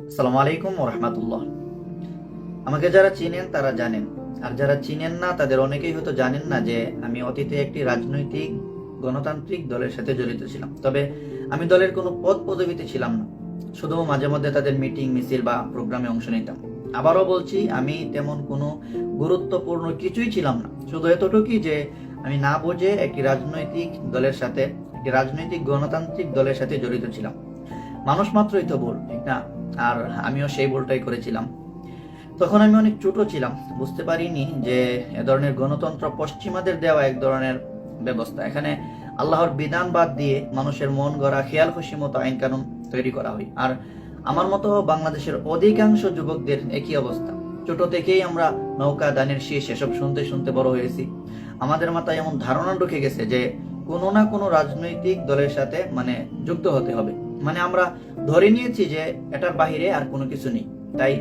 আসসালামু আলাইকুম রহমতুল্লাহ। আমাকে যারা চিনেন তারা জানেন, আর যারা চিনেন না তাদের অনেকেই হয়তো জানেন না যে আমি অতীতে একটি রাজনৈতিক, গণতান্ত্রিক দলের সাথে জড়িত ছিলাম। তবে আমি দলের কোনো পদ পদবিতে ছিলাম না। শুধু মাঝে মধ্যে তাদের মিটিং, মিছিল বা প্রোগ্রামে অংশ নিতাম। আবারও বলছি, আমি তেমন কোনো গুরুত্বপূর্ণ কিছুই ছিলাম না। শুধু এতটুকুই যে আমি না বুঝে একটি রাজনৈতিক দলের সাথে, একটি রাজনৈতিক, গণতান্ত্রিক দলের সাথে জড়িত ছিলাম। মানুষ মাত্রই তো ভুল ঠিক না? আর আমিও সেই ভুলটাই করেছিলাম। তখন আমি অনেক ছোট ছিলাম, বুঝতে পারিনি যে এ ধরনের গণতন্ত্র পশ্চিমাদের দেওয়া এক ধরনের ব্যবস্থা। এখানে আল্লাহর বিধান বাদ দিয়ে মানুষের মন গড়া, খেয়াল খুশি মতো আইন কানুন তৈরি করা হয়। আর আমার মতো বাংলাদেশের অধিকাংশ যুবকদের একই অবস্থা। ছোট থেকেই আমরা নৌকা, দানের শীষ এসব শুনতে শুনতে বড় হয়েছি। আমাদের মাথায় এমন ধারণা ঢুকে গেছে যে কোনো না কোনো রাজনৈতিক দলের সাথে মানে যুক্ত হতে হবে। মানে আমরা ধরে নিয়েছি যে এটার বাহিরে আর কোনো কিছু নেই। তাই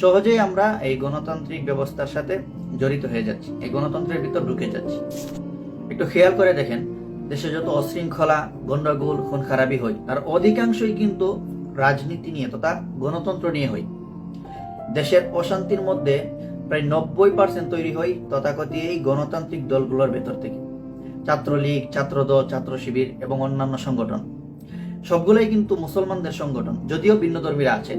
সহজেই আমরা এই গণতান্ত্রিক ব্যবস্থার সাথে জড়িত হয়ে যাচ্ছি। এই গণতন্ত্রের ভিতর ঢুকে যাচ্ছি। একটু খেয়াল করে দেখেন, দেশে যত অশৃঙ্খলা গন্ডগোল খুন খারাপি হয়, তার অধিকাংশই কিন্তু রাজনীতি নিয়ে, তথা গণতন্ত্র নিয়ে হয়। দেশের অশান্তির মধ্যে প্রায় নব্বই পার্সেন্ট তৈরি হয় তথাকথিত এই গণতান্ত্রিক দলগুলোর ভেতর থেকে। ছাত্রলীগ, ছাত্রদল ছাত্র শিবির এবং অন্যান্য সংগঠন। সবগুলোই কিন্তু মুসলমানদের সংগঠন, যদিও ভিন্ন ধর্মীরা আছে।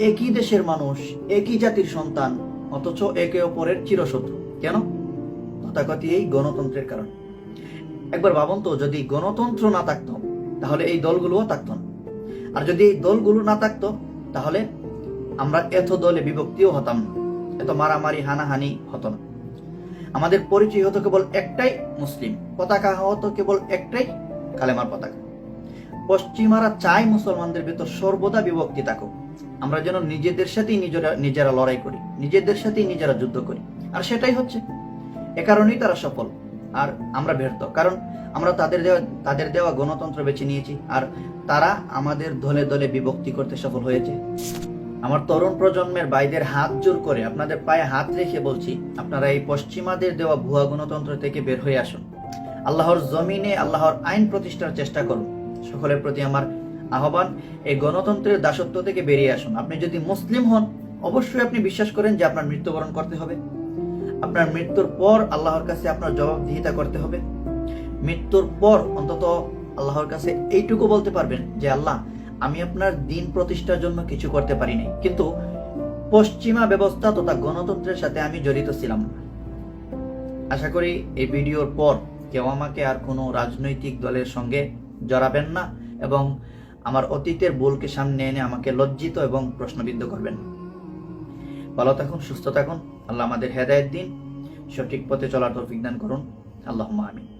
একই দেশের মানুষ, একই জাতির সন্তান, অথচ একে অপরের চিরশত্রু। কেন? তথাকথিত এই গণতন্ত্রের কারণ। একবার ভাবুন তো, যদি গণতন্ত্র না থাকতো, তাহলে এই দলগুলোও থাকতো না। আর যদি এই দলগুলো না থাকতো, তাহলে আমরা এত দলে বিভক্তিও হতাম না। এত মারামারি, হানাহানি হতো না। আমাদের পরিচয় হতো কেবল একটাই মুসলিম। পতাকা হতো কেবল একটাই কালেমার পতাকা। পশ্চিমারা চায় মুসলমানদের ভেতর সর্বদা বিভক্তি থাকুক। আমরা যেন নিজেদের সাথেই নিজেরা নিজেরা লড়াই করি, নিজেদের সাথেই নিজেরা যুদ্ধ করি। আর সেটাই হচ্ছে। এ কারণেই তারা সফল। আর আমরা ব্যর্থ। কারণ আমরা তাদের দেওয়া তাদের দেওয়া গণতন্ত্র বেছে নিয়েছি। আর তারা আমাদের দলে দলে বিভক্তি করতে সফল হয়েছে। আমার তরুণ প্রজন্মের ভাইদের হাত জোর করে, আপনাদের পায়ে হাত রেখে বলছি, আপনারা এই পশ্চিমাদের দেওয়া ভুয়া গণতন্ত্র থেকে বের হয়ে আসুন। আল্লাহর জমিনে আল্লাহর আইন প্রতিষ্ঠার চেষ্টা করুন। সকলের প্রতি আমার আহ্বান, এই গণতন্ত্রের দাসত্ব থেকে বেরিয়ে আসুন। আপনি যদি মুসলিম হন, অবশ্যই আপনি বিশ্বাস করেন যে আপনার মৃত্যুবরণ করতে হবে। আপনার মৃত্যুর পর আল্লাহর কাছে আপনার জবাবদিহিতা করতে হবে। মৃত্যুর পর অন্তত আল্লাহর কাছে এইটুকু বলতে পারবেন যে, আল্লাহ, আমি আপনার দিন প্রতিষ্ঠার জন্য কিছু করতে পারি নাই। কিন্তু পশ্চিমা ব্যবস্থা তথা গণতন্ত্রের সাথে আমি জড়িত ছিলাম না। আশা করি এই ভিডিওর পর কেউ আমাকে আর কোনো রাজনৈতিক দলের সঙ্গে জড়াবেন না এবং আমার অতীতের ভুলকে সামনে এনে আমাকে লজ্জিত এবং প্রশ্নবিদ্ধ করবেন। ভালো থাকুন, সুস্থ থাকুন। আল্লাহ আমাদের হেদায়ত দিন। সঠিক পথে চলার তৌফিক দান করুন। আল্লাহ আমিন।